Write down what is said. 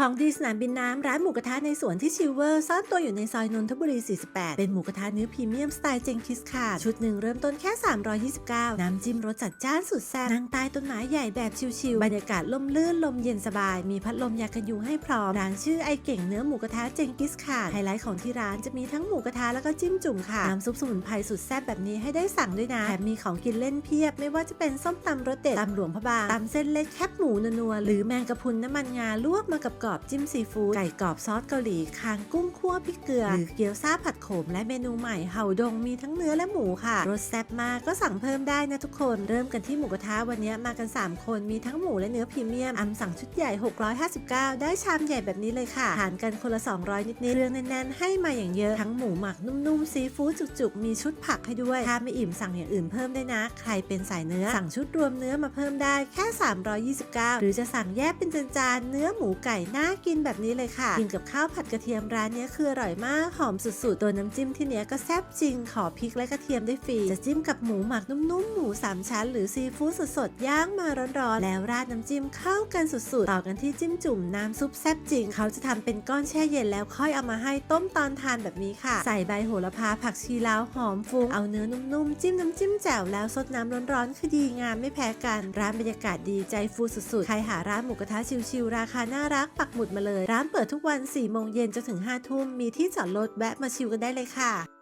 ของดีสนามบินน้ำร้านหมูกระทะในสวนที่ชิลเวอร์ซ่อนตัวอยู่ในซอยนนทบุรี 48 เป็นหมูกระทะเนื้อพรีเมียมสไตล์เจงคิสค่ะชุดหนึ่งเริ่มต้นแค่ 329 น้ำจิ้มรสจัดจ้านสุดแซ่บนั่งใต้ต้นไม้ใหญ่แบบชิลๆบรรยากาศลมลื่นลมเย็นสบาย มีพัดลมยากันยุงให้พร้อมร้านชื่อไอเก่งเนื้อหมูกระทะเจงกิสค่ะไฮไลท์ของที่ร้านจะมีทั้งหมูกระทะแล้วก็จิ้มจุ่มค่ะน้ำซุปสมุนไพรสุดแซ่บแบบนี้ให้ได้สั่งด้วยนะแถมมีของกินเล่นเพียบ ไม่ว่าจะเป็นส้มตำรสเด็ดตำหลวงพระบางตำเส้นเล็กแคบหมูนัวๆหรือแมงกะพรุนน้ำมันงาลวกมากับกรอบจิ้มซีฟู้ดไก่กรอบซอสเกาหลีคางกุ้งคั่วพริกเกลือหรือเกี๊ยวซ่าผัดโขมและเมนูใหม่เห่าดงมีทั้งเนื้อและหมูค่ะรสแซ่บมากก็สั่งเพิ่มได้นะทุกคนเริ่มกันที่หมูกระทะวันนี้มากัน 3 คนมีทั้งหมูและเนื้อพรีเมียมอำสั่งชุดใหญ่ 659 ได้ชามใหญ่แบบนี้เลยค่ะทานกันคนละ 200 นิดๆเครื่องแน่นๆให้มาอย่างเยอะทั้งหมูหมักนุ่มๆซีฟู้ดจุกๆ มีชุดผักให้ด้วยถ้าไม่อิ่มสั่งอย่างอื่นเพิ่มได้นะ ใครเป็นสายเนื้อสั่งชุดรวมเนื้อมาเพิ่มได้แค่ 329 หรือจะสั่งแยกเป็นจานๆเนื้อหมูไก่น่ากินแบบนี้เลยค่ะ กินกับข้าวผัดกระเทียมร้านนี้คืออร่อยมาก หอมสุดๆ ตัวน้ำจิ้มที่เนี้ยก็แซ่บจริง ขอพริกและกระเทียมได้ฟรี จะจิ้มกับหมูหมักนุ่มๆ หมูสามชั้น หรือซีฟู้ดสดๆ ย่างมาร้อนๆ แล้วราดน้ำจิ้มเข้ากันสุดๆ ต่อกันที่จิ้มจุ่มน้ำซุปแซ่บจริง เขาจะทำเป็นก้อนแช่เย็นแล้วค่อยเอามาให้ต้มตอนทานแบบนี้ค่ะ ใส่ใบโหระพาผักชีลาวหอมฟุ้งเอาเนื้อนุ่มๆ จิ้มน้ำจิ้มแจ่วแล้วซดน้ำร้อนๆ คือดีงามไม่แพ้กัน ร้านบรรยากาศดีใจฟูสุดๆ ใครหาร้านหมูกระทะชิลๆราคาน่ารักปักหมุดมาเลย ร้านเปิดทุกวัน4โมงเย็นจนถึง5ทุ่มมีที่จอดรถแวะมาชิลกันได้เลยค่ะ